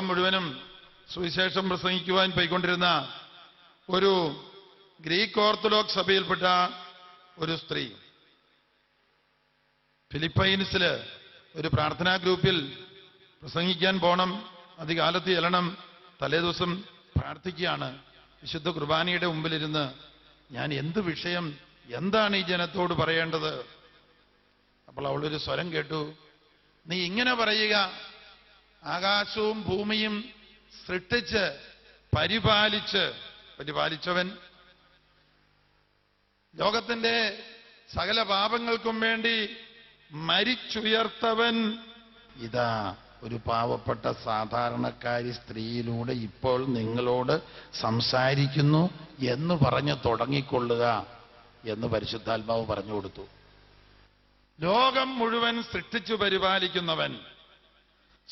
ലോകം മുഴുവനും സുവിശേഷം പ്രസംഗിക്കുവാൻ പോയിക്കൊണ്ടിരുന്ന ഒരു ഗ്രീക്ക് ഓർത്തഡോക്സ് സഭയിൽപ്പെട്ട ഒരു സ്ത്രീ. ഫിലിപ്പൈൻസിൽ ഒരു പ്രാർത്ഥനാ ഗ്രൂപ്പിൽ പ്രസംഗിക്കാൻ പോണം അധികാലത്ത് ചെല്ലണം തലേദിവസം പ്രാർത്ഥിക്കുകയാണ്. വിശുദ്ധ കുർബാനയുടെ മുമ്പിലിരുന്ന് ഞാൻ എന്ത് വിഷയം എന്താണ് ഈ ജനത്തോട് പറയേണ്ടത്? അപ്പോൾ അവളൊരു സ്വരം കേട്ടു നീ ഇങ്ങനെ പറയുക ആകാശവും ഭൂമിയും സൃഷ്ടിച്ച് പരിപാലിച്ച് പരിപാലിച്ചവൻ ലോകത്തിന്റെ സകല പാപങ്ങൾക്കും വേണ്ടി മരിച്ചുയർത്തവൻ. ഇതാ ഒരു പാവപ്പെട്ട സാധാരണക്കാരി സ്ത്രീയിലൂടെ ഇപ്പോൾ നിങ്ങളോട് സംസാരിക്കുന്നു എന്ന് പറഞ്ഞ് തുടങ്ങിക്കൊള്ളുക എന്ന് പരിശുദ്ധാത്മാവ് പറഞ്ഞു കൊടുത്തു. ലോകം മുഴുവൻ സൃഷ്ടിച്ചു പരിപാലിക്കുന്നവൻ.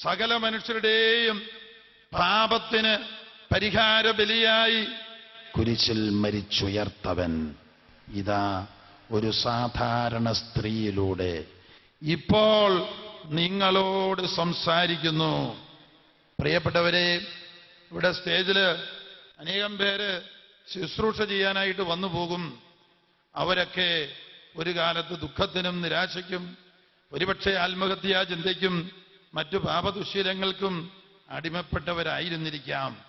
സകല മനുഷ്യരുടെയും പാപത്തിന് പരിഹാര ബലിയായി കുരിശിൽ മരിച്ചുയർത്തവൻ. ഇതാ ഒരു സാധാരണ സ്ത്രീയിലൂടെ. ഇപ്പോൾ നിങ്ങളോട് സംസാരിക്കുന്നു. പ്രിയപ്പെട്ടവരെ ഇവിടെ സ്റ്റേജിൽ അനേകം പേര് ശുശ്രൂഷ ചെയ്യാനായിട്ട് വന്നു പോകും. അവരൊക്കെ ഒരു കാലത്ത് ദുഃഖത്തിനും നിരാശയ്ക്കും ഒരുപക്ഷെ ആത്മഹത്യാ ചിന്തയ്ക്കും മറ്റു പാപദുശീലങ്ങൾക്കും അടിമപ്പെട്ടവരായിരുന്നിരിക്കാം.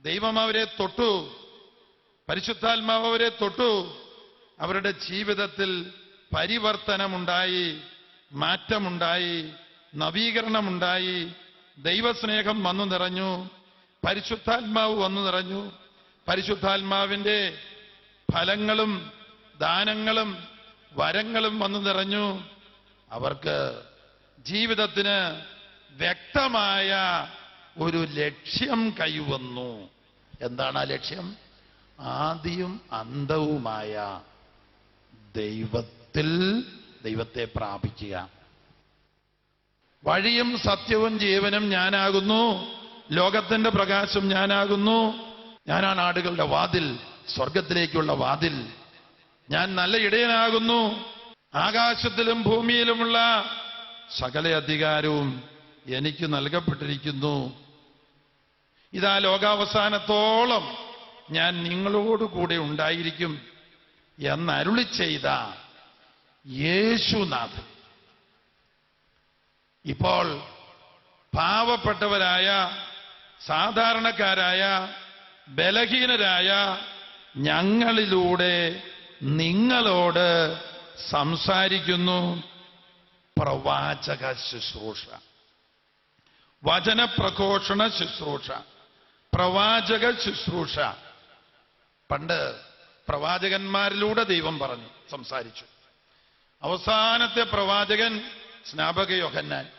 ദൈവം അവരെ തൊട്ടു. പരിശുദ്ധാത്മാവ് അവരെ തൊട്ടു. അവരുടെ ജീവിതത്തിൽ പരിവർത്തനമുണ്ടായി മാറ്റമുണ്ടായി നവീകരണമുണ്ടായി. ദൈവസ്നേഹം വന്നു നിറഞ്ഞു. പരിശുദ്ധാത്മാവ് വന്നു നിറഞ്ഞു. പരിശുദ്ധാത്മാവിന്റെ ഫലങ്ങളും ദാനങ്ങളും വരങ്ങളും വന്നു നിറഞ്ഞു. അവർക്ക് ജീവിതത്തിന് വ്യക്തമായ ഒരു ലക്ഷ്യം കൈവന്നു. എന്താണ് ആ ലക്ഷ്യം? ആദിയും അന്തവുമായ ദൈവത്തിൽ ദൈവത്തെ പ്രാപിക്കുക. വഴിയും സത്യവും ജീവനും ഞാനാകുന്നു. ലോകത്തിന്റെ പ്രകാശം ഞാനാകുന്നു. ഞാനാണ് ആടുകളുടെ വാതിൽ സ്വർഗത്തിലേക്കുള്ള വാതിൽ. ഞാൻ നല്ല ഇടയനാകുന്നു. ആകാശത്തിലും ഭൂമിയിലുമുള്ള സകല അധികാരവും എനിക്ക് നൽകപ്പെട്ടിരിക്കുന്നു. ഇതാ ലോകാവസാനത്തോളം ഞാൻ നിങ്ങളോടുകൂടെ ഉണ്ടായിരിക്കും എന്നരുളി ചെയ്ത യേശുനാഥൻ. ഇപ്പോൾ പാവപ്പെട്ടവരായ സാധാരണക്കാരായ ബലഹീനരായ ഞങ്ങളിലൂടെ നിങ്ങളോട് സംസാരിക്കുന്നു. പ്രവാചക ശുശ്രൂഷ. വചനപ്രഘോഷണ ശുശ്രൂഷ. പ്രവാചക ശുശ്രൂഷ. പണ്ട് പ്രവാചകന്മാരിലൂടെ ദൈവം പറഞ്ഞു സംസാരിച്ചു. അവസാനത്തെ പ്രവാചകൻ സ്നാപക യോഹന്നാൻ.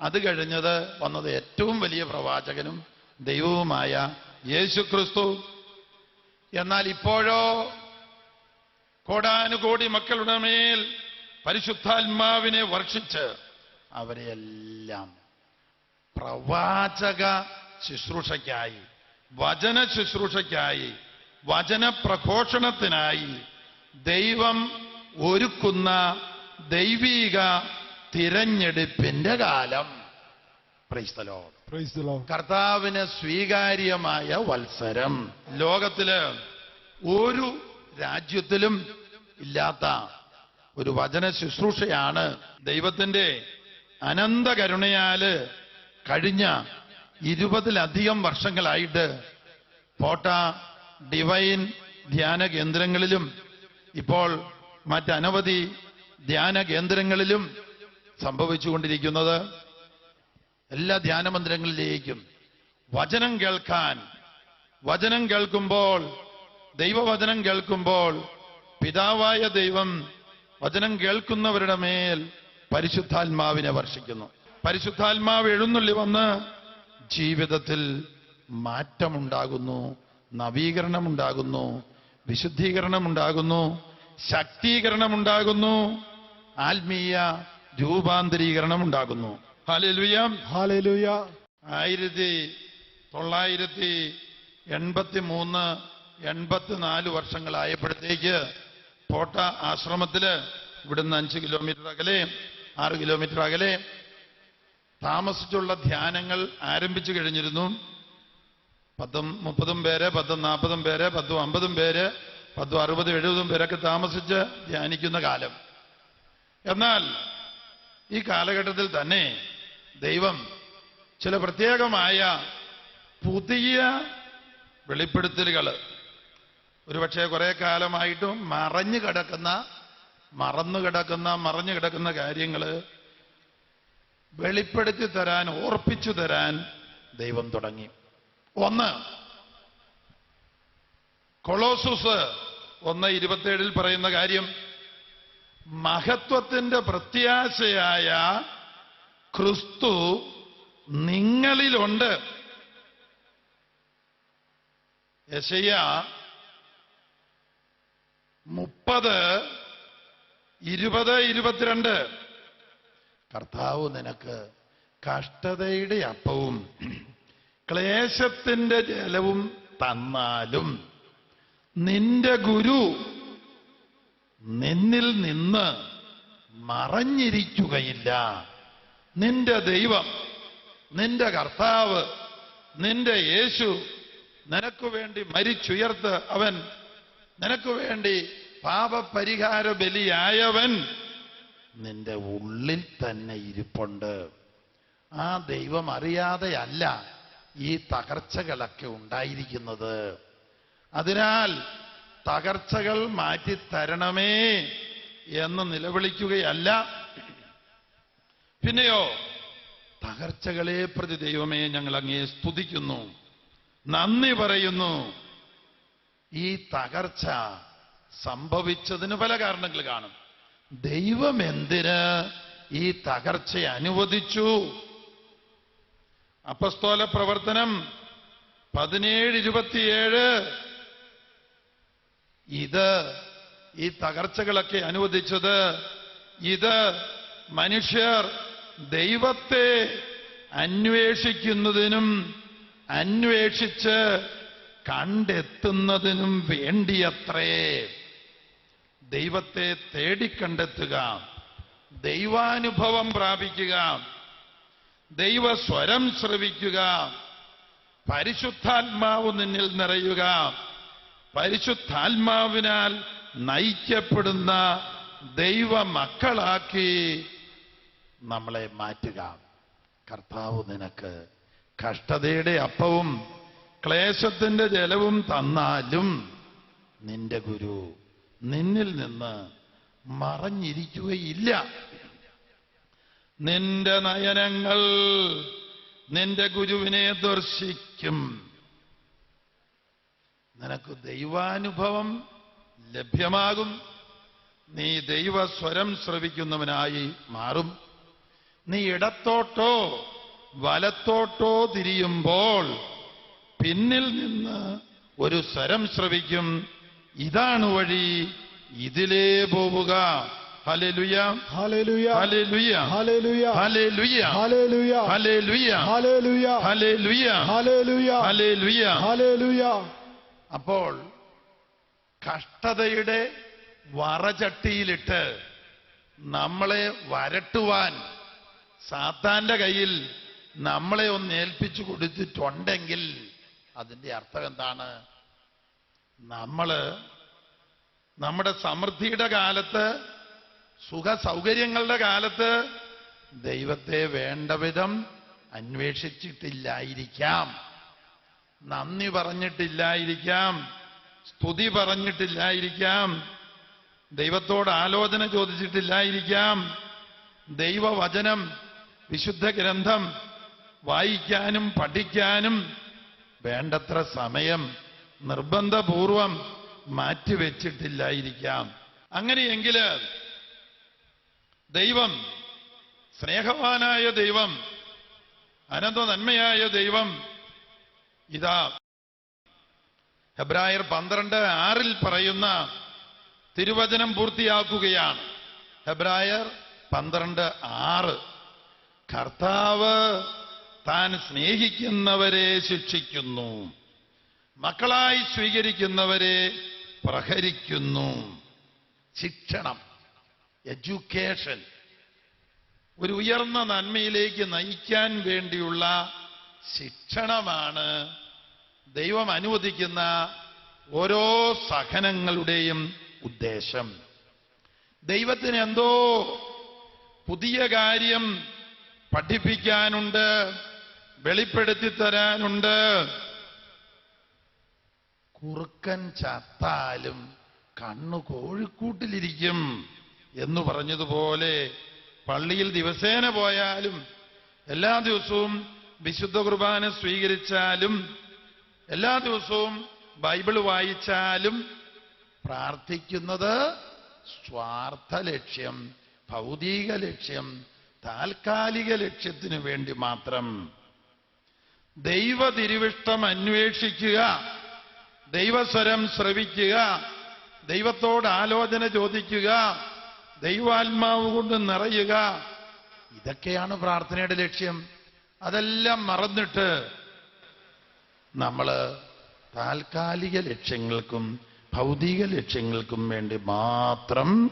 അത് കഴിഞ്ഞത് വന്നത് ഏറ്റവും വലിയ പ്രവാചകനും ദൈവവുമായ യേശു ക്രിസ്തു എന്നാൽ ഇപ്പോഴോ കോടാനുകോടി മക്കളുടെ മേൽ പരിശുദ്ധാത്മാവിനെ വർഷിച്ച് അവരെയെല്ലാം പ്രവാചക ശുശ്രൂഷയ്ക്കായി വചന ശുശ്രൂഷയ്ക്കായി വചന പ്രഘോഷണത്തിനായി ദൈവം ഒരുക്കുന്ന ദൈവീക തിരഞ്ഞെടുപ്പിന്റെ കാലം. പ്രൈസ്തലോ പ്രൈസ്തലോ the Lord. കർത്താവിന് സ്വീകാര്യമായ വത്സരം. ലോകത്തിൽ ഒരു രാജ്യത്തിലും ഇല്ലാത്ത ഒരു വചന ശുശ്രൂഷയാണ് ദൈവത്തിന്റെ അനന്ത കരുണയാൽ കഴിഞ്ഞ ഇരുപതിലധികം വർഷങ്ങളായിട്ട് പോട്ട ഡിവൈൻ ധ്യാന കേന്ദ്രങ്ങളിലും ഇപ്പോൾ മറ്റനവധി ധ്യാന കേന്ദ്രങ്ങളിലും സംഭവിച്ചുകൊണ്ടിരിക്കുന്നത്. എല്ലാ ധ്യാന മന്ദിരങ്ങളിലേക്കും വചനം കേൾക്കാൻ വചനം കേൾക്കുമ്പോൾ ദൈവവചനം കേൾക്കുമ്പോൾ പിതാവായ ദൈവം വചനം കേൾക്കുന്നവരുടെ മേൽ പരിശുദ്ധാത്മാവിനെ വർഷിക്കുന്നു. പരിശുദ്ധാത്മാവ് എഴുന്നള്ളി വന്ന് ജീവിതത്തിൽ മാറ്റമുണ്ടാകുന്നു നവീകരണമുണ്ടാകുന്നു വിശുദ്ധീകരണമുണ്ടാകുന്നു ശക്തീകരണമുണ്ടാകുന്നു ആത്മീയ രൂപാന്തരീകരണം ഉണ്ടാകുന്നു. ആയിരത്തി തൊള്ളായിരത്തി എൺപത്തി മൂന്ന് എൺപത്തിനാല് വർഷങ്ങളായപ്പോഴത്തേക്ക് പോട്ട ആശ്രമത്തിൽ ഇവിടുന്ന് അഞ്ച് കിലോമീറ്റർ അകലെ ആറ് കിലോമീറ്റർ അകലെ താമസിച്ചുള്ള ധ്യാനങ്ങൾ ആരംഭിച്ചു കഴിഞ്ഞിരുന്നു. പത്തും മുപ്പതും പേര് പത്തും നാൽപ്പതും പേര് പത്തും അമ്പതും പേര് പത്തും അറുപതും എഴുപതും പേരൊക്കെ താമസിച്ച് ധ്യാനിക്കുന്ന കാലം. എന്നാൽ ഈ കാലഘട്ടത്തിൽ തന്നെ ദൈവം ചില പ്രത്യേകമായ പുതിയ വെളിപ്പെടുത്തലുകൾ ഒരുപക്ഷെ കുറെ കാലമായിട്ടും മറഞ്ഞു കിടക്കുന്ന മറന്നു കിടക്കുന്ന മറഞ്ഞു കിടക്കുന്ന കാര്യങ്ങൾ വെളിപ്പെടുത്തി തരാൻ ഓർപ്പിച്ചു തരാൻ ദൈവം തുടങ്ങി. ഒന്ന് കൊളോസുസ് ഒന്ന് ഇരുപത്തിയേഴിൽ പറയുന്ന കാര്യം മഹത്വത്തിന്റെ പ്രത്യാശയായ ക്രിസ്തു നിങ്ങളിലുണ്ട്. യശയ്യ മുപ്പത് ഇരുപത് ഇരുപത്തിരണ്ട്. കർത്താവ് നിനക്ക് കഷ്ടതയുടെ അപ്പവും ക്ലേശത്തിന്റെ ജലവും തന്നാലും നിന്റെ ഗുരു നിന്നിൽ നിന്ന് മറഞ്ഞിരിക്കുകയില്ല. നിന്റെ ദൈവം നിന്റെ കർത്താവ് നിന്റെ യേശു നിനക്കു വേണ്ടി മരിച്ചുയർത്ത് അവൻ നിനക്ക് വേണ്ടി പാപപരിഹാര ബലിയായവൻ നിന്റെ ഉള്ളിൽ തന്നെ ഇരിപ്പുണ്ട്. ആ ദൈവം അറിയാതെയല്ല ഈ തകർച്ചകളൊക്കെ ഉണ്ടായിരിക്കുന്നത്. അതിനാൽ തകർച്ചകൾ മാറ്റിത്തരണമേ എന്ന് നിലവിളിക്കുകയല്ല. പിന്നെയോ തകർച്ചകളെ പ്രതി ദൈവമേ ഞങ്ങൾ അങ്ങേ സ്തുതിക്കുന്നു. നന്ദി പറയുന്നു. ഈ തകർച്ച സംഭവിച്ചതിന് പല കാരണങ്ങൾ കാണും. ദൈവം എന്തിന് ഈ തകർച്ച അനുവദിച്ചു? അപ്പസ്തോല പ്രവർത്തനം പതിനേഴ് ഇരുപത്തിയേഴ്. ഇത് ഈ തകർച്ചകളൊക്കെ അനുവദിച്ചത് ഇത് മനുഷ്യർ ദൈവത്തെ അന്വേഷിക്കുന്നതിനും അന്വേഷിച്ച് കണ്ടെത്തുന്നതിനും വേണ്ടിയത്രേ. ദൈവത്തെ തേടിക്കണ്ടെത്തുക ദൈവാനുഭവം പ്രാപിക്കുക. ദൈവസ്വരം ശ്രവിക്കുക. പരിശുദ്ധാത്മാവ് നിന്നിൽ നിറയുക. പരിശുദ്ധാത്മാവിനാൽ നയിക്കപ്പെടുന്ന ദൈവ മക്കളാക്കി നമ്മളെ മാറ്റുക. കർത്താവ് നിനക്ക് കഷ്ടതയുടെ അപ്പവും ക്ലേശത്തിന്റെ ജലവും തന്നാലും നിന്റെ ഗുരു നിന്നിൽ നിന്ന് മറഞ്ഞിരിക്കുകയില്ല. നിന്റെ നയനങ്ങൾ നിന്റെ ഗുരുവിനെ ദർശിക്കും. നിനക്ക് ദൈവാനുഭവം ലഭ്യമാകും. നീ ദൈവസ്വരം ശ്രവിക്കുന്നവനായി മാറും. നീ ഇടത്തോട്ടോ വലത്തോട്ടോ തിരിയുമ്പോൾ പിന്നിൽ നിന്ന് ഒരു സ്വരം ശ്രവിക്കും ഇതാണ് വഴി ഇതിലേ പോവുക അപ്പോൾ കഷ്ടതയുടെ വറചട്ടിയിലിട്ട് നമ്മളെ വരട്ടുവാൻ സാത്താന്റെ കയ്യിൽ നമ്മളെ ഒന്ന് ഏൽപ്പിച്ചു കൊടുത്തിട്ടുണ്ടെങ്കിൽ അതിന്റെ അർത്ഥം എന്താണ്? നമ്മൾ നമ്മുടെ സമൃദ്ധിയുടെ കാലത്ത് സുഖ സൗകര്യങ്ങളുടെ കാലത്ത് ദൈവത്തെ വേണ്ട വിധം അന്വേഷിച്ചിട്ടില്ലായിരിക്കാം. നന്ദി പറഞ്ഞിട്ടില്ലായിരിക്കാം. സ്തുതി പറഞ്ഞിട്ടില്ലായിരിക്കാം. ദൈവത്തോട് ആലോചന ചോദിച്ചിട്ടില്ലായിരിക്കാം. ദൈവവചനം വിശുദ്ധ ഗ്രന്ഥം വായിക്കാനും പഠിക്കാനും വേണ്ടത്ര സമയം നിർബന്ധപൂർവം മാറ്റിവെച്ചിട്ടില്ലായിരിക്കാം. അങ്ങനെയെങ്കിൽ ദൈവം സ്നേഹവാനായ ദൈവം അനന്ത നന്മയായ ദൈവം ഇതാ ഹെബ്രായർ പന്ത്രണ്ട് ആറിൽ പറയുന്ന തിരുവചനം പൂർത്തിയാക്കുകയാണ്. ഹെബ്രായർ പന്ത്രണ്ട് ആറ്. കർത്താവ് താൻ സ്നേഹിക്കുന്നവരെ ശിക്ഷിക്കുന്നു. മക്കളായി സ്വീകരിക്കുന്നവരെ പ്രഹരിക്കുന്നു. ശിക്ഷണം എഡ്യൂക്കേഷൻ ഒരു ഉയർന്ന നന്മയിലേക്ക് നയിക്കാൻ വേണ്ടിയുള്ള ശിക്ഷണമാണ് ദൈവം അനുവദിക്കുന്ന ഓരോ സഹനങ്ങളുടെയും ഉദ്ദേശം. ദൈവത്തിന് എന്തോ പുതിയ കാര്യം പഠിപ്പിക്കാനുണ്ട്. വെളിപ്പെടുത്തി തരാനുണ്ട്. കുറുക്കൻ ചത്താലും കണ്ണു കോഴിക്കൂട്ടിലിരിക്കും എന്ന് പറഞ്ഞതുപോലെ പള്ളിയിൽ ദിവസേന പോയാലും എല്ലാ ദിവസവും വിശുദ്ധ കുർബാന സ്വീകരിച്ചാലും എല്ലാ ദിവസവും ബൈബിൾ വായിച്ചാലും പ്രാർത്ഥിക്കുന്നത് സ്വാർത്ഥ ലക്ഷ്യം ഭൗതിക ലക്ഷ്യം താൽക്കാലിക ലക്ഷ്യത്തിനു വേണ്ടി മാത്രം. ദൈവ തിരുവിഷ്ടം അന്വേഷിക്കുക. ദൈവസ്വരം ശ്രവിക്കുക. ദൈവത്തോട് ആലോചന ചോദിക്കുക. ദൈവാത്മാവ് കൊണ്ട് നിറയുക. ഇതൊക്കെയാണ് പ്രാർത്ഥനയുടെ ലക്ഷ്യം. അതെല്ലാം മറന്നിട്ട് നമ്മൾ താൽക്കാലിക ലക്ഷ്യങ്ങൾക്കും ഭൗതിക ലക്ഷ്യങ്ങൾക്കും വേണ്ടി മാത്രം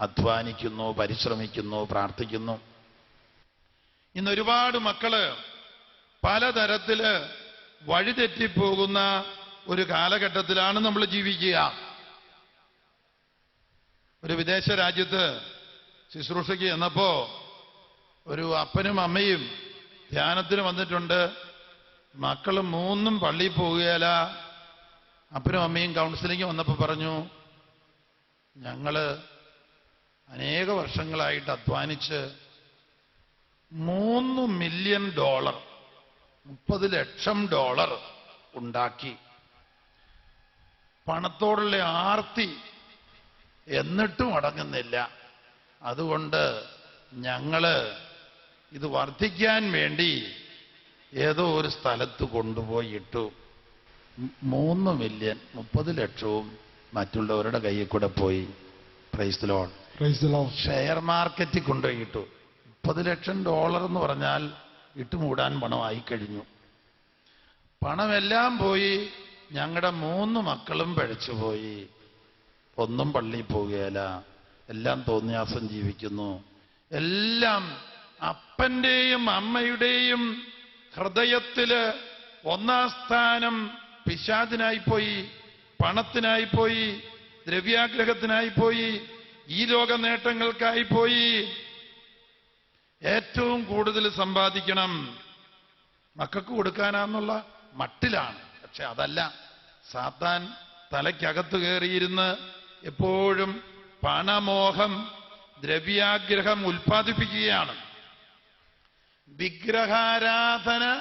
അധ്വാനിക്കുന്നു പരിശ്രമിക്കുന്നു പ്രാർത്ഥിക്കുന്നു. ഇന്ന് ഒരുപാട് മക്കൾ പലതരത്തിൽ വഴിതെറ്റിപ്പോകുന്ന ഒരു കാലഘട്ടത്തിലാണ് നമ്മൾ ജീവിക്കുക. ഒരു വിദേശ രാജ്യത്ത് ശുശ്രൂഷയ്ക്ക് ചെന്നപ്പോ ഒരു അപ്പനും അമ്മയും ധ്യാനത്തിന് വന്നിട്ടുണ്ട്. മക്കൾ മൂന്നും പള്ളിയിൽ പോകുകയല്ല അപ്പനും അമ്മയും കൗൺസിലിംഗ് വന്നപ്പോൾ പറഞ്ഞു ഞങ്ങൾ അനേക വർഷങ്ങളായിട്ട് അധ്വാനിച്ച് മൂന്ന് മില്യൺ ഡോളർ മുപ്പത് ലക്ഷം ഡോളർ ഉണ്ടാക്കി. പണത്തോടുള്ള ആർത്തി എന്നിട്ടും അടങ്ങുന്നില്ല. അതുകൊണ്ട് ഞങ്ങൾ ഇത് വർദ്ധിക്കാൻ വേണ്ടി ഏതോ ഒരു സ്ഥലത്ത് കൊണ്ടുപോയിട്ടു മൂന്ന് മില്യൺ മുപ്പത് ലക്ഷവും മറ്റുള്ളവരുടെ കയ്യിൽ കൂടെ പോയി. Price loan. ഷെയർ മാർക്കറ്റിൽ കൊണ്ടുപോയിട്ടു മുപ്പത് ലക്ഷം ഡോളർ എന്ന് പറഞ്ഞാൽ ഇട്ടുമൂടാൻ പണമായി കഴിഞ്ഞു. പണമെല്ലാം പോയി ഞങ്ങളുടെ മൂന്ന് മക്കളും പഴിച്ചുപോയി ഒന്നും പള്ളിയിൽ പോവുകയല്ല എല്ലാം തോന്നിയാസം ജീവിക്കുന്നു. എല്ലാം അപ്പന്റെയും അമ്മയുടെയും ഹൃദയത്തിൽ ഒന്നാം സ്ഥാനം പിശാചിനായി പോയി പണത്തിനായി പോയി പണത്തിനായിപ്പോയി ദ്രവ്യാഗ്രഹത്തിനായിപ്പോയി ഈ ലോക നേട്ടങ്ങൾക്കായിപ്പോയി ഏറ്റവും കൂടുതൽ സമ്പാദിക്കണം. മക്കൾക്ക് കൊടുക്കാനാന്നുള്ള മട്ടിലാണ്. പക്ഷെ അതല്ല സാത്താൻ തലയ്ക്കകത്ത് കയറിയിരുന്ന് എപ്പോഴും പണമോഹം ദ്രവ്യാഗ്രഹം ഉൽപ്പാദിപ്പിക്കുകയാണ്. വിഗ്രഹാരാധന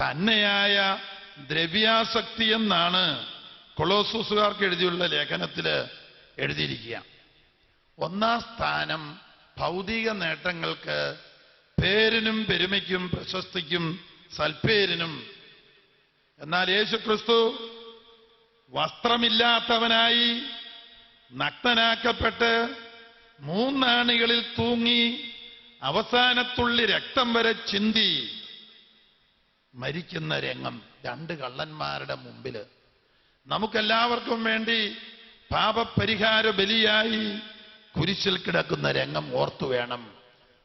തന്നെയായ ദ്രവ്യാസക്തി എന്നാണ് കൊളോസൂസുകാർക്ക് എഴുതിയുള്ള ലേഖനത്തിൽ എഴുതിയിരിക്കുക. ഒന്നാം സ്ഥാനം ഭൗതിക നേട്ടങ്ങൾക്ക് പേരിനും പെരുമയ്ക്കും പ്രശസ്തിക്കും സൽപ്പേരിനും എന്നാൽ യേശുക്രിസ്തു വസ്ത്രമില്ലാത്തവനായി നഗ്നനാക്കപ്പെട്ട് മൂന്നാണികളിൽ തൂങ്ങി അവസാനത്തുള്ളി രക്തം വരെ ചിന്തി മരിക്കുന്ന രംഗം രണ്ട് കള്ളന്മാരുടെ മുമ്പിൽ. നമുക്കെല്ലാവർക്കും വേണ്ടി പാപപരിഹാര ബലിയായി കുരിശിൽ കിടക്കുന്ന രംഗം ഓർത്തു വേണം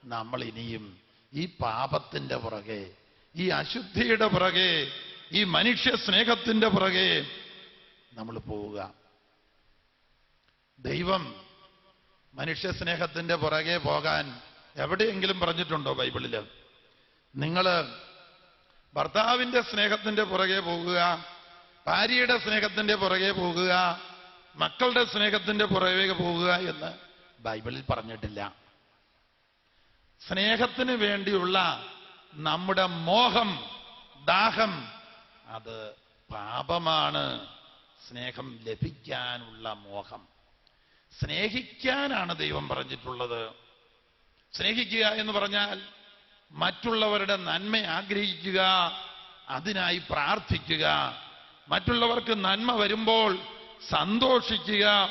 നമ്മൾ ഇനിയും ഈ പാപത്തിന്റെ പുറകെ ഈ അശുദ്ധിയുടെ പുറകെ ഈ മനുഷ്യ സ്നേഹത്തിന്റെ പുറകെ നമ്മൾ പോവുക. ദൈവം മനുഷ്യ സ്നേഹത്തിന്റെ പുറകെ പോകാൻ എവിടെയെങ്കിലും പറഞ്ഞിട്ടുണ്ടോ ബൈബിളിൽ നിങ്ങൾ ഭർത്താവിന്റെ സ്നേഹത്തിന്റെ പുറകെ പോകുക ഭാര്യയുടെ സ്നേഹത്തിന്റെ പുറകെ പോകുക മക്കളുടെ സ്നേഹത്തിന്റെ പുറകെ പോകുക എന്ന് ബൈബിളിൽ പറഞ്ഞിട്ടില്ല. സ്നേഹത്തിന് വേണ്ടിയുള്ള നമ്മുടെ മോഹം ദാഹം അത് പാപമാണ്. സ്നേഹം ലഭിക്കാനുള്ള മോഹം. സ്നേഹിക്കാനാണ് ദൈവം പറഞ്ഞിട്ടുള്ളത്. സ്നേഹിക്കുക എന്ന് പറഞ്ഞാൽ മറ്റുള്ളവരുടെ നന്മ ആഗ്രഹിക്കുക അതിനായി പ്രാർത്ഥിക്കുക. മറ്റുള്ളവർക്ക് നന്മ വരുമ്പോൾ സന്തോഷിക്കുക.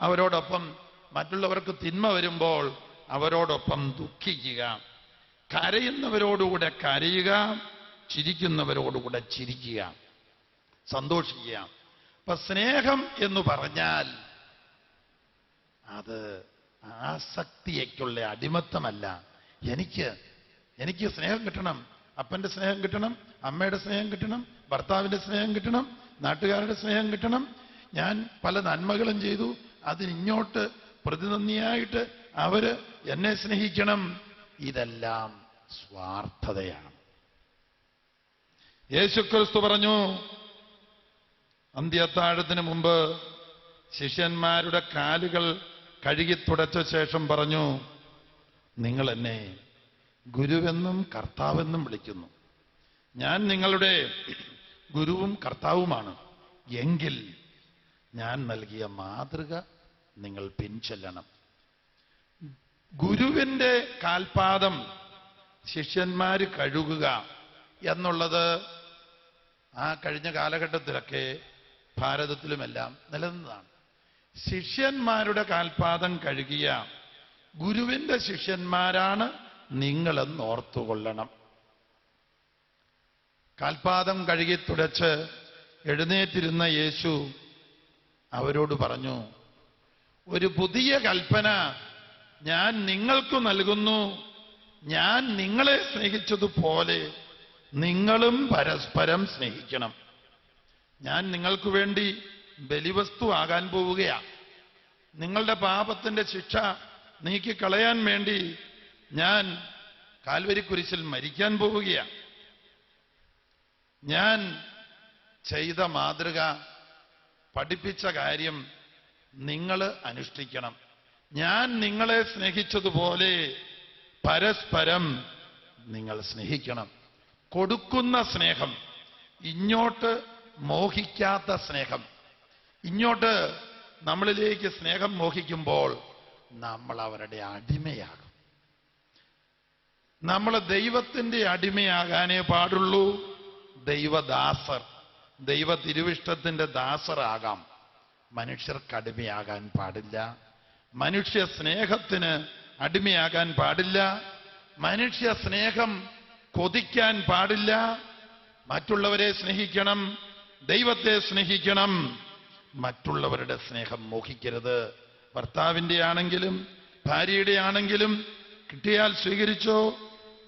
അവരോടൊപ്പം മറ്റുള്ളവർക്ക് തിന്മ വരുമ്പോൾ അവരോടൊപ്പം ദുഃഖിക്കുക. കരയുന്നവരോടുകൂടെ കരയുക ചിരിക്കുന്നവരോടുകൂടെ ചിരിക്കുക സന്തോഷിക്കുക. അപ്പൊ സ്നേഹം എന്ന് പറഞ്ഞാൽ അത് ആസക്തിയേക്കുള്ള അടിമത്തമല്ല. എനിക്ക് എനിക്ക് സ്നേഹം കിട്ടണം. അപ്പന്റെ സ്നേഹം കിട്ടണം അമ്മയുടെ സ്നേഹം കിട്ടണം ഭർത്താവിന്റെ സ്നേഹം കിട്ടണം നാട്ടുകാരുടെ സ്നേഹം കിട്ടണം. ഞാൻ പല നന്മകളും ചെയ്തു. അതിനിങ്ങോട്ട് പ്രതിനന്ദിയായിട്ട് അവർ എന്നെ സ്നേഹിക്കണം. ഇതെല്ലാം സ്വാർത്ഥതയാണ്. യേശുക്രിസ്തു പറഞ്ഞു അന്ത്യത്താഴത്തിന് മുമ്പ് ശിഷ്യന്മാരുടെ കാലുകൾ കഴുകി തുടച്ച ശേഷം പറഞ്ഞു നിങ്ങൾ എന്നെ ഗുരുവെന്നും കർത്താവെന്നും വിളിക്കുന്നു. ഞാൻ നിങ്ങളുടെ ഗുരുവും കർത്താവുമാണ്. എങ്കിൽ ഞാൻ നൽകിയ മാതൃക നിങ്ങൾ പിൻചെല്ലണം. ഗുരുവിന്റെ കാൽപാദം ശിഷ്യന്മാർ കഴുകുക എന്നുള്ളത് ആ കഴിഞ്ഞ കാലഘട്ടത്തിലൊക്കെ ഭാരതത്തിലുമെല്ലാം നിലനിന്നതാണ്. ശിഷ്യന്മാരുടെ കാൽപാദം കഴുകിയ ഗുരുവിന്റെ ശിഷ്യന്മാരാണ് നിങ്ങളെന്ന് ഓർത്തുകൊള്ളണം കാൽപാദം കഴുകി തുടച്ച് എഴുന്നേറ്റിരുന്ന യേശു അവരോട് പറഞ്ഞു ഒരു പുതിയ കൽപ്പന ഞാൻ നിങ്ങൾക്ക് നൽകുന്നു. ഞാൻ നിങ്ങളെ സ്നേഹിച്ചതുപോലെ നിങ്ങളും പരസ്പരം സ്നേഹിക്കണം. ഞാൻ നിങ്ങൾക്ക് വേണ്ടി ബലിവസ്തു ആകാൻ പോവുകയാ. നിങ്ങളുടെ പാപത്തിന്റെ ശിക്ഷ നീക്കിക്കളയാൻ വേണ്ടി ഞാൻ കാൽവരിക്കുരിശിൽ മരിക്കാൻ പോവുകയാണ് ഞാൻ ചെയ്ത മാതൃക പഠിപ്പിച്ച കാര്യം നിങ്ങൾ അനുഷ്ഠിക്കണം. ഞാൻ നിങ്ങളെ സ്നേഹിച്ചതുപോലെ പരസ്പരം നിങ്ങൾ സ്നേഹിക്കണം. കൊടുക്കുന്ന സ്നേഹം ഇങ്ങോട്ട് മോഹിക്കാത്ത സ്നേഹം. ഇങ്ങോട്ട് നമ്മളിലേക്ക് സ്നേഹം മോഹിക്കുമ്പോൾ നമ്മൾ അവരുടെ അടിമയാകും. നമ്മൾ ദൈവത്തിന്റെ അടിമയാകാനേ പാടുള്ളൂ. ദൈവദാസർ ദൈവ തിരുവിഷ്ടത്തിന്റെ ദാസറാകാം. മനുഷ്യർക്ക് അടിമയാകാൻ പാടില്ല. മനുഷ്യ സ്നേഹത്തിന് അടിമയാകാൻ പാടില്ല. മനുഷ്യ സ്നേഹം കൊതിക്കാൻ പാടില്ല. മറ്റുള്ളവരെ സ്നേഹിക്കണം. ദൈവത്തെ സ്നേഹിക്കണം. മറ്റുള്ളവരുടെ സ്നേഹം മോഹിക്കരുത്. ഭർത്താവിന്റെ ആണെങ്കിലും ഭാര്യയുടെ ആണെങ്കിലും കിട്ടിയാൽ സ്വീകരിച്ചോ.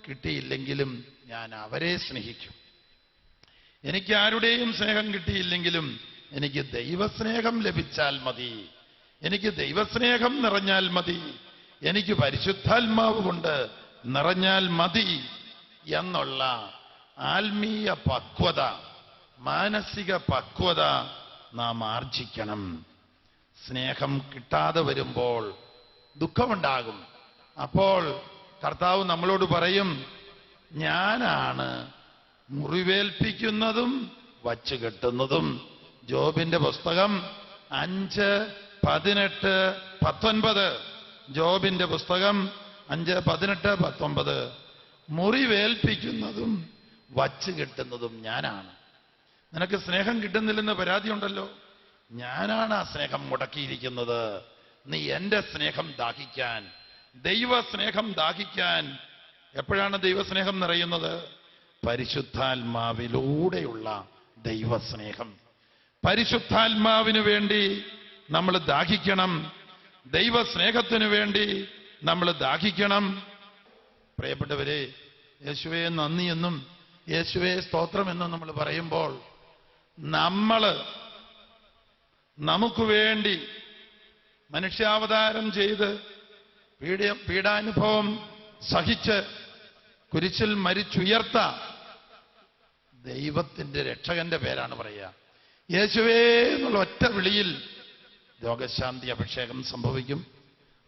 കിട്ടിയില്ലെങ്കിലും ഞാൻ അവരെ സ്നേഹിക്കും. എനിക്ക് ആരുടെയും സ്നേഹം കിട്ടിയില്ലെങ്കിലും എനിക്ക് ദൈവസ്നേഹം ലഭിച്ചാൽ മതി. എനിക്ക് ദൈവസ്നേഹം നിറഞ്ഞാൽ മതി. എനിക്ക് പരിശുദ്ധാത്മാവ് കൊണ്ട് നിറഞ്ഞാൽ മതി എന്നുള്ള ആത്മീയ പക്വത മാനസിക പക്വത നാം ആർജിക്കണം. സ്നേഹം കിട്ടാതെ വരുമ്പോൾ ദുഃഖമുണ്ടാകും. അപ്പോൾ കർത്താവ് നമ്മളോട് പറയും ഞാനാണ് മുറിവേൽപ്പിക്കുന്നതും വച്ചു കെട്ടുന്നതും ജോബിന്റെ പുസ്തകം അഞ്ച് പതിനെട്ട് പത്തൊൻപത്. ജോബിന്റെ പുസ്തകം അഞ്ച് പതിനെട്ട് പത്തൊമ്പത് മുറിവേൽപ്പിക്കുന്നതും വച്ച് കിട്ടുന്നതും ഞാനാണ്. നിനക്ക് സ്നേഹം കിട്ടുന്നില്ലെന്ന് പരാതിയുണ്ടല്ലോ? ഞാനാണ് ആ സ്നേഹം മുടക്കിയിരിക്കുന്നത്. നീ എന്റെ സ്നേഹം ദാഹിക്കാൻ ദൈവ സ്നേഹം ദാഹിക്കാൻ എപ്പോഴാണ് ദൈവസ്നേഹം നിറയുന്നത്? പരിശുദ്ധാത്മാവിലൂടെയുള്ള ദൈവസ്നേഹം. പരിശുദ്ധാത്മാവിന് വേണ്ടി നമ്മൾ ദാഹിക്കണം. ദൈവസ്നേഹത്തിനു വേണ്ടി നമ്മൾ ദാഹിക്കണം. പ്രിയപ്പെട്ടവരെ യേശുവെ നന്ദി എന്നും യേശുവെ സ്തോത്രം എന്നും നമ്മൾ പറയുമ്പോൾ നമ്മൾ നമുക്ക് വേണ്ടി മനുഷ്യാവതാരം ചെയ്ത് പീഡ പീഡാനുഭവം സഹിച്ച് കുരിശിൽ മരിച്ചുയർത്ത ദൈവത്തിന്റെ രക്ഷകന്റെ പേരാണ് പറയുക. യേശുവേ എന്നുള്ള ഒറ്റ വിളിയിൽ രോഗശാന്തി അഭിഷേകം സംഭവിക്കും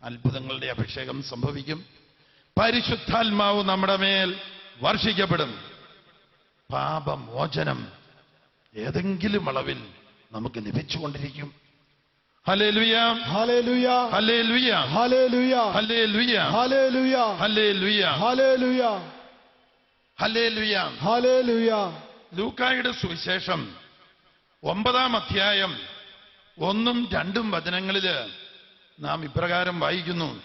അത്ഭുതങ്ങളുടെ അഭിഷേകം സംഭവിക്കും പരിശുദ്ധാത്മാവ് നമ്മുടെ മേൽ വർഷിക്കപ്പെടും പാപമോചനം ഏതെങ്കിലും അളവിൽ നമുക്ക് ലഭിച്ചുകൊണ്ടിരിക്കും. ലൂക്കായുടെ സുവിശേഷം ഒമ്പതാം അധ്യായം ഒന്നും രണ്ടും വചനങ്ങളിൽ നാം ഇപ്രകാരം വായിക്കുന്നു.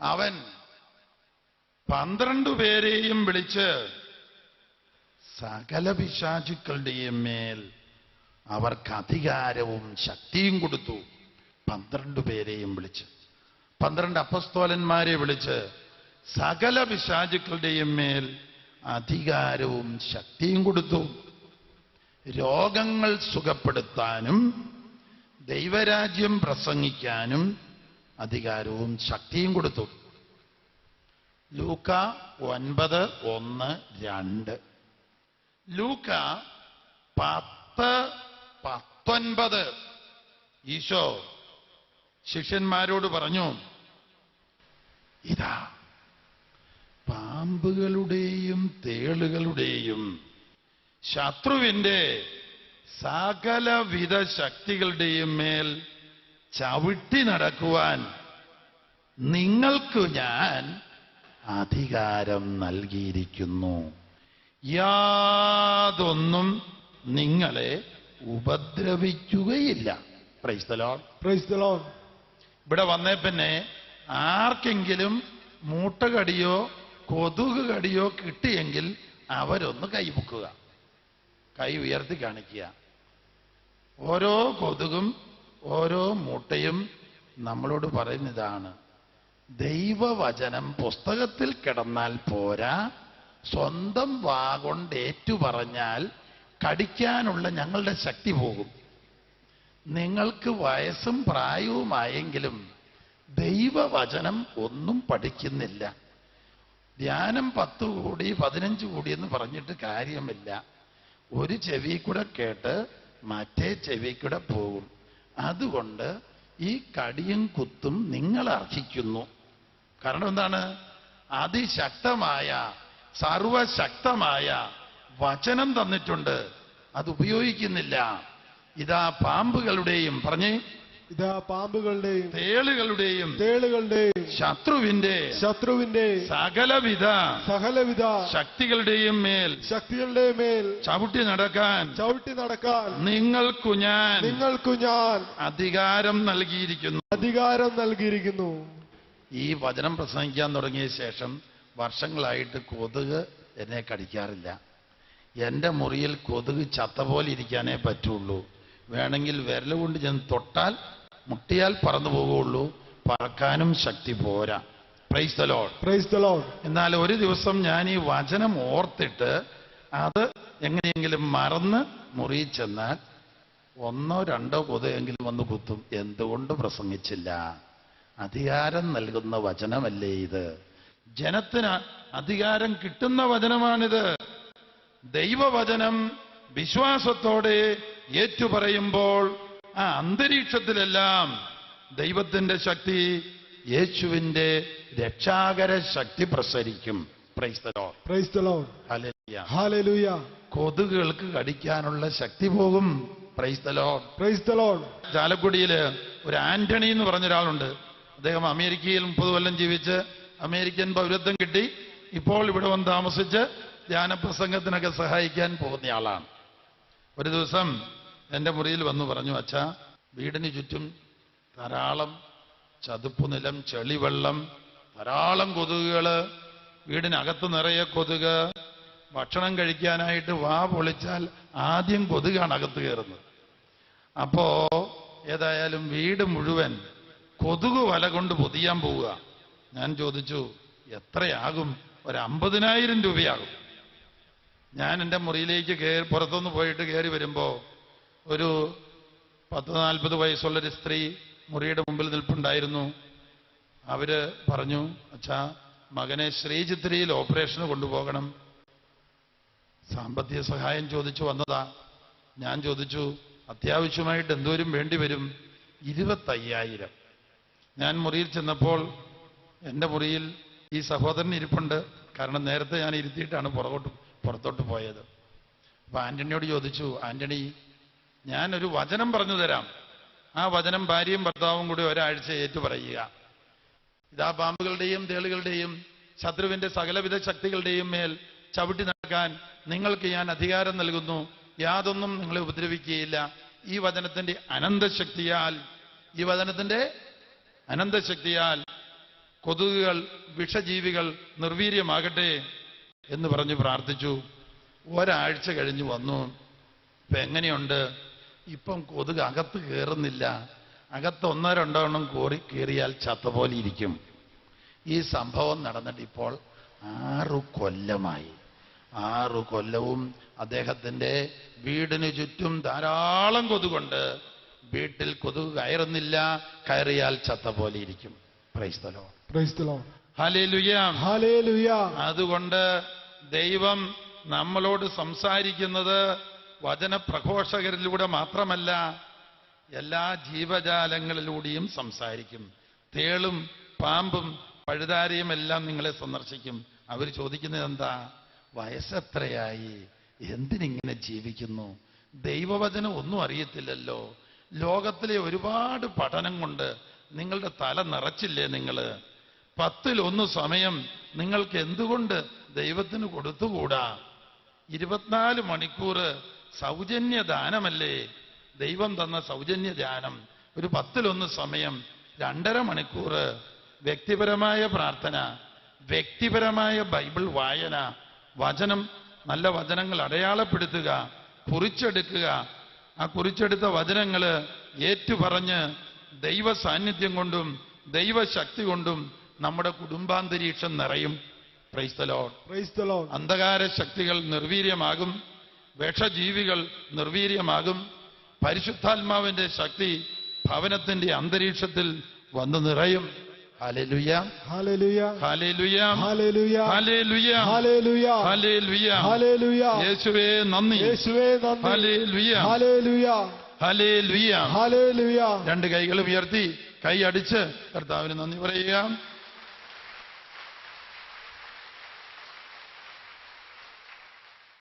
അവൻ പന്ത്രണ്ട് പേരെയും വിളിച്ച് സകല പിശാചുക്കളുടെയും മേൽ അവർക്ക് അധികാരവും ശക്തിയും കൊടുത്തു. പന്ത്രണ്ട് പേരെയും വിളിച്ച്. പന്ത്രണ്ട് അപ്പസ്തോലന്മാരെ വിളിച്ച് സകല പിശാചുക്കളുടെയും മേൽ അധികാരവും ശക്തിയും കൊടുത്തു. രോഗങ്ങൾ സുഖപ്പെടുത്താനും ദൈവരാജ്യം പ്രസംഗിക്കാനും അധികാരവും ശക്തിയും കൊടുത്തു. ലൂക്ക ഒൻപത് ഒന്ന് രണ്ട്. ലൂക്ക പത്ത് പത്തൊൻപത്. ഈശോ ശിഷ്യന്മാരോട് പറഞ്ഞു ഇതാ പാമ്പുകളുടെയും തേളുകളുടെയും ശത്രുവിന്റെ സകലവിധ ശക്തികളുടെയും മേൽ ചവിട്ടി നടക്കുവാൻ നിങ്ങൾക്ക് ഞാൻ അധികാരം നൽകിയിരിക്കുന്നു. യാതൊന്നും നിങ്ങളെ ഉപദ്രവിക്കുകയില്ല. പ്രൈസ്തലോൺ പ്രൈസ്തലോൺ. ഇവിടെ വന്നേ പിന്നെ ആർക്കെങ്കിലും മൂട്ടകടിയോ കൊതുക് കടിയോ കിട്ടിയെങ്കിൽ അവരൊന്ന് കൈമുക്കുക കൈ ഉയർത്തി കാണിക്കുക. ഓരോ കൊതുകും ഓരോ മൂട്ടയും നമ്മളോട് പറയുന്നതാണ് ദൈവവചനം പുസ്തകത്തിൽ കിടന്നാൽ പോരാ സ്വന്തം വാ കൊണ്ട് ഏറ്റു പറഞ്ഞാൽ കടിക്കാനുള്ള ഞങ്ങളുടെ ശക്തി പോകും. നിങ്ങൾക്ക് വയസ്സും പ്രായവുമായെങ്കിലും ദൈവവചനം ഒന്നും പഠിക്കുന്നില്ല. ധ്യാനം പത്ത് കൂടി പതിനഞ്ച് കൂടി എന്ന് പറഞ്ഞിട്ട് കാര്യമില്ല. ഒരു ചെവി കൂടെ കേട്ട് മറ്റേ ചെവി കൂടെ പോകും. അതുകൊണ്ട് ഈ കടിയും കുത്തും നിങ്ങൾ അർഹിക്കുന്നു. കാരണം എന്താണ്? അതിശക്തമായ സർവശക്തമായ വചനം തന്നിട്ടുണ്ട്. അത് ഉപയോഗിക്കുന്നില്ല. ഇതാ പാമ്പുകളുടെയും പറഞ്ഞേ ഇതാ പാമ്പുകളുടെയും തേളുകളുടെയും തേളുകളുടെയും ശത്രുവിന്റെ ശത്രുവിന്റെ സകലവിധ സകലവിധ ശക്തികളുടെയും മേൽ ശക്തികളുടെ മേൽ ചവിട്ടി നടക്കാൻ ചവിട്ടി നടക്കാൻ നിങ്ങൾക്കു ഞാൻ നിങ്ങൾക്കു ഞാൻ അധികാരം നൽകിയിരിക്കുന്നു. അധികാരം നൽകിയിരിക്കുന്നു. ഈ വചനം പ്രസംഗിക്കാൻ തുടങ്ങിയ ശേഷം വർഷങ്ങളായിട്ട് കൊതുക് എന്നെ കടിക്കാറില്ല. എന്റെ മുറിയിൽ കൊതുക് ചത്ത പോലെ ഇരിക്കാനേ പറ്റുള്ളൂ. വേണമെങ്കിൽ വിരൽ കൊണ്ട് ചെന്ന് തൊട്ടാൽ മുട്ടിയാൽ പറന്നു പോകുള്ളൂ പറക്കാനും ശക്തി പോരാ. Praise the Lord praise the Lord എന്നാൽ ഒരു ദിവസം ഞാൻ ഈ വചനം ഓർത്തിട്ട് അത് എങ്ങനെയെങ്കിലും മറന്ന് മുറിയിൽ ചെന്നാൽ ഒന്നോ രണ്ടോ കൊതയെങ്കിലും വന്ന് കുത്തും. എന്തുകൊണ്ട് പ്രസംഗിച്ചില്ല? അധികാരം നൽകുന്ന വചനമല്ലേ ഇത്? ജനത്തിന് അധികാരം കിട്ടുന്ന വചനമാണിത്. ദൈവവചനം വിശ്വാസത്തോടെ ഏറ്റുപറയുമ്പോൾ ആ അന്തരീക്ഷത്തിലെല്ലാം ദൈവത്തിന്റെ ശക്തി യേശുവിന്റെ രക്ഷാകര ശക്തി പ്രസരിക്കും കൊതുകുകൾക്ക് കടിക്കാനുള്ള ശക്തി പോകും. ചാലക്കുടിയിൽ ഒരു ആന്റണി എന്ന് പറഞ്ഞ ഒരാളുണ്ട് അദ്ദേഹം അമേരിക്കയിൽ മുപ്പത് കൊല്ലം ജീവിച്ച് അമേരിക്കൻ പൗരത്വം കിട്ടി. ഇപ്പോൾ ഇവിടെ വന്ന് താമസിച്ച് ധ്യാനപ്രസംഗത്തിനൊക്കെ സഹായിക്കാൻ പോകുന്ന ആളാണ് ഒരു ദിവസം എന്റെ മുറിയിൽ വന്നു പറഞ്ഞു അച്ഛാ വീടിന് ചുറ്റും ധാരാളം ചതുപ്പ് നിലം ചെളിവെള്ളം ധാരാളം കൊതുകുകൾ വീടിനകത്ത് നിറയെ കൊതുക്. ഭക്ഷണം കഴിക്കാനായിട്ട് വാ പൊളിച്ചാൽ ആദ്യം കൊതുകാണ് അകത്ത് കയറുന്നത്. അപ്പോ ഏതായാലും വീട് മുഴുവൻ കൊതുക് വല കൊണ്ട് പൊതിയാൻ പോവുക. ഞാൻ ചോദിച്ചു എത്രയാകും? ഒരു അമ്പതിനായിരം രൂപയാകും. ഞാൻ എന്റെ മുറിയിലേക്ക് കയറി പുറത്തുനിന്ന് പോയിട്ട് കയറി വരുമ്പോ ഒരു പത്ത് നാൽപ്പത് വയസ്സുള്ളൊരു സ്ത്രീ മുറിയുടെ മുമ്പിൽ നിൽപ്പുണ്ടായിരുന്നു. അവർ പറഞ്ഞു അച്ഛാ മകനെ ശ്രീചിത്രിയിൽ ഓപ്പറേഷന് കൊണ്ടുപോകണം. സാമ്പത്തിക സഹായം ചോദിച്ചു വന്നതാ. ഞാൻ ചോദിച്ചു അത്യാവശ്യമായിട്ട് എന്തോരും വേണ്ടിവരും ഇരുപത്തയ്യായിരം. ഞാൻ മുറിയിൽ ചെന്നപ്പോൾ എന്റെ മുറിയിൽ ഈ സഹോദരൻ ഇരിപ്പുണ്ട്. കാരണം നേരത്തെ ഞാൻ ഇരുത്തിയിട്ടാണ് പുറകോട്ട് പുറത്തോട്ട് പോയത്. അപ്പൊ ആന്റണിയോട് ചോദിച്ചു ആന്റണി ഞാനൊരു വചനം പറഞ്ഞു തരാം. ആ വചനം ഭാര്യയും ഭർത്താവും കൂടി ഒരാഴ്ച ഏറ്റു പറയുക ഇതാ പാമ്പുകളുടെയും തേളുകളുടെയും ശത്രുവിന്റെ സകലവിധ ശക്തികളുടെയും മേൽ ചവിട്ടി നടക്കാൻ നിങ്ങൾക്ക് ഞാൻ അധികാരം നൽകുന്നു. യാതൊന്നും നിങ്ങളെ ഉപദ്രവിക്കുകയില്ല. ഈ വചനത്തിന്റെ അനന്തശക്തിയാൽ ഈ വചനത്തിന്റെ അനന്തശക്തിയാൽ കൊതുകുകൾ വിഷജീവികൾ നിർവീര്യമാകട്ടെ എന്ന് പറഞ്ഞു പ്രാർത്ഥിച്ചു. ഒരാഴ്ച കഴിഞ്ഞു വന്നു. ഇപ്പൊ എങ്ങനെയുണ്ട്? ഇപ്പം കൊതുക് അകത്ത് കയറുന്നില്ല അകത്ത് ഒന്നോ രണ്ടോ എണ്ണം കോറി കയറിയാൽ ചത്ത പോലെ ഇരിക്കും. ഈ സംഭവം നടന്നിട്ട് ഇപ്പോൾ ആറു കൊല്ലമായി. ആറു കൊല്ലവും അദ്ദേഹത്തിന്റെ വീടിന് ചുറ്റും ധാരാളം കൊതുകൊണ്ട്. വീട്ടിൽ കൊതുക് കയറുന്നില്ല. കയറിയാൽ ചത്ത പോലെ ഇരിക്കും. പ്രൈസ്തലോ പ്രൈസ്തലോ. അതുകൊണ്ട് ദൈവം നമ്മളോട് സംസാരിക്കുന്നത് വചനപ്രഘോഷകരിലൂടെ മാത്രമല്ല എല്ലാ ജീവജാലങ്ങളിലൂടെയും സംസാരിക്കും. തേളും പാമ്പും പഴുതാരിയും എല്ലാം നിങ്ങളെ സന്ദർശിക്കും. അവർ ചോദിക്കുന്നത് എന്താ വയസ്സെത്രയായി? എന്തിനിങ്ങനെ ജീവിക്കുന്നു? ദൈവവചനം ഒന്നും അറിയത്തില്ലല്ലോ. ലോകത്തിലെ ഒരുപാട് പഠനം കൊണ്ട് നിങ്ങളുടെ തല നിറച്ചില്ലേ നിങ്ങൾ പത്തിലൊന്ന് സമയം നിങ്ങൾക്ക് എന്തുകൊണ്ട് ദൈവത്തിന് കൊടുത്തുകൂടാ? ഇരുപത്തിനാല് മണിക്കൂർ സൗജന്യ ദാനമല്ലേ ദൈവം തന്ന സൗജന്യ ധ്യാനം ഒരു പത്തിലൊന്ന് സമയം രണ്ടര മണിക്കൂർ വ്യക്തിപരമായ പ്രാർത്ഥന വ്യക്തിപരമായ ബൈബിൾ വായന വചനം നല്ല വചനങ്ങൾ അടയാളപ്പെടുത്തുക കുറിച്ചെടുക്കുക. ആ കുറിച്ചെടുത്ത വചനങ്ങൾ ഏറ്റുപറഞ്ഞ് ദൈവ സാന്നിധ്യം കൊണ്ടും ദൈവശക്തി കൊണ്ടും നമ്മുടെ കുടുംബാന്തരീക്ഷം നിറയും. The Lord. അന്ധകാര ശക്തികൾ നിർവീര്യമാകും. വിഷജീവികൾ നിർവീര്യമാകും പരിശുദ്ധാത്മാവിന്റെ ശക്തി ഭവനത്തിന്റെ അന്തരീക്ഷത്തിൽ വന്നു നിറയും. യേശുവേ നന്ദി യേശുവേ നന്ദി. രണ്ട് കൈകൾ ഉയർത്തി കൈ അടിച്ച് കർത്താവിന് നന്ദി പറയുക